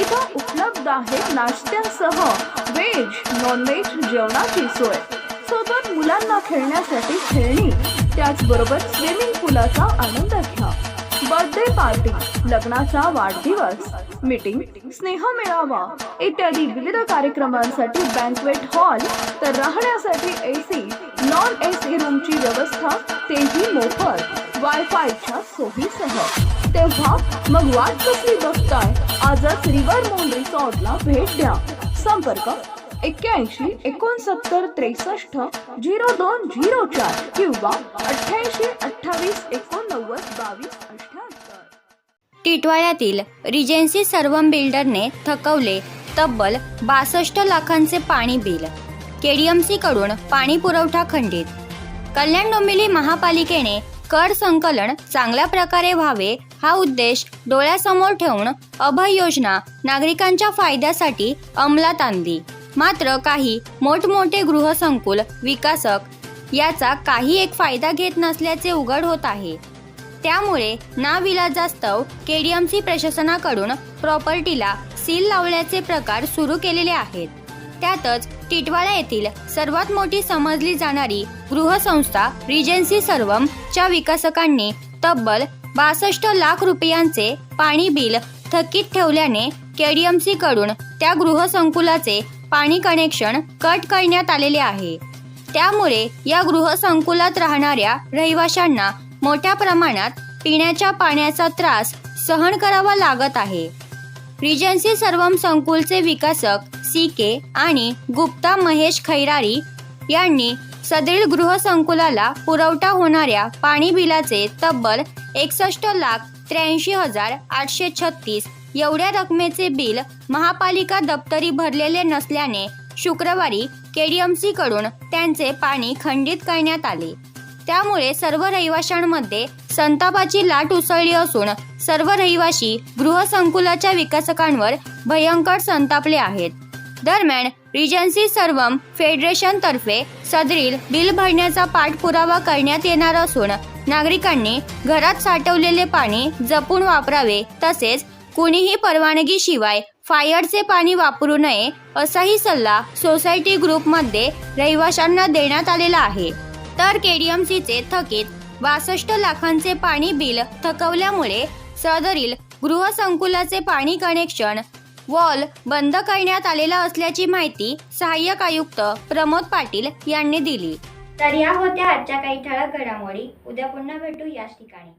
इथं उपलब्ध आहे नाश्त्यासह व्हेज नॉनव्हेज जेवणाची सोय. सोबत मुलांना खेळण्यासाठी खेळणी त्याचबरोबर स्विमिंग पूलाचा आनंद घ्या. बर्थडे पार्टी लग्नाचा वाढदिवस मीटिंग स्नेह मेळावा इत्यादी विविध कार्यक्रमांसाठी बँकवेट हॉल तर राहण्यासाठी एसी नॉन एसी रूमची व्यवस्था तेही मोफत. वायफायच्या सोयीसह. तेव्हा मग वाट कसली बघताय आजच रिव्हर मून रिसॉर्टला भेट द्या. संपर्क एक्क्याऐंशी एकोणसत्तर त्रेसष्ट झिरो दोन झिरो चार किंवा अठ्ठ्याऐंशी अठ्ठावीस एकोणनव्वद बावीस अठ्ठ्याहत्तर टिटवाळ्यातील रिजेन्सी सर्वम बिल्डरने थकवले तब्बल बासष्ट लाखांचे पाणी बिल. केडीएमसी कडून पाणी पुरवठा खंडित. कल्याण डोंबिवली महापालिकेने कर संकलन चांगल्या प्रकारे व्हावे हा उद्देश डोळ्यासमोर ठेवून अभय योजना नागरिकांच्या फायद्यासाठी अंमलात आणली. मात्र काही मोठमोठे गृहसंकुल विकासक याचा काही एक फायदा घेत नसल्याचे उघड होत आहे. त्यामुळे नाविलाजास्तव केडीएमसी प्रशासनाकडून प्रॉपर्टीला सील लावल्याचे प्रकार सुरू केलेले आहेत. त्यातच टिटवाळा येथील सर्वात मोठी समजली जाणारी गृहसंस्था रिजेन्सी सर्वम च्या विकासकांनी तब्बल बासष्ट लाख रुपयांचे पाणी बिल थकीत ठेवल्याने केडीएमसी कडून त्या गृहसंकुलाचे पाणी कनेक्शन कट करण्यात आलेले आहे. त्यामुळे या गृहसंकुलात राहणाऱ्या रहिवाशांना मोठ्या प्रमाणात पिण्याच्या पाण्याचा त्रास सहन करावा लागत आहे. रिजन्सी सर्वम संकुलचे विकासक सी के आणि गुप्ता महेश खैरारी यांनी सदरील गृहसंकुलाला पुरवठा होणाऱ्या पाणी बिलाचे तब्बल एकसष्ट लाख त्र्याऐंशी हजार आठशे छत्तीस एवढ्या रकमेचे बिल महापालिका दप्तरी भरलेले नसल्याने शुक्रवारी केडीएमसी कडून त्यांचे पाणी खंडित करण्यात आले. त्यामुळे सर्व रहिवाशांमध्ये संतापाची लाट उसळली असून सर्व रहिवाशी गृहसंकुलाच्या विकासकांवर भयंकर संतापले आहेत. दरम्यान रिजन्सी सर्वम फेडरेशन तर्फे सदरील बिल भरण्याचा पाठपुरावा करण्यात येणार असून नागरिकांनी घरात साठवलेले पाणी जपून वापरावे तसेच कुणीही परवानगीशिवाय फायरचे पाणी वापरू नये असाही सल्ला सोसायटी ग्रुपमध्ये रहिवाशांना देण्यात आलेला आहे. तर केडीएमसीचे थकीत बासष्ट लाखांचे पाणी बिल थकवल्यामुळे सदरील गृहसंकुलाचे पाणी कनेक्शन वॉल बंद करण्यात आलेला असल्याची माहिती सहाय्यक आयुक्त प्रमोद पाटील यांनी दिली. तर या होत्या आजच्या काही ठळक घडामोडी. उद्या पुन्हा भेटू याच ठिकाणी.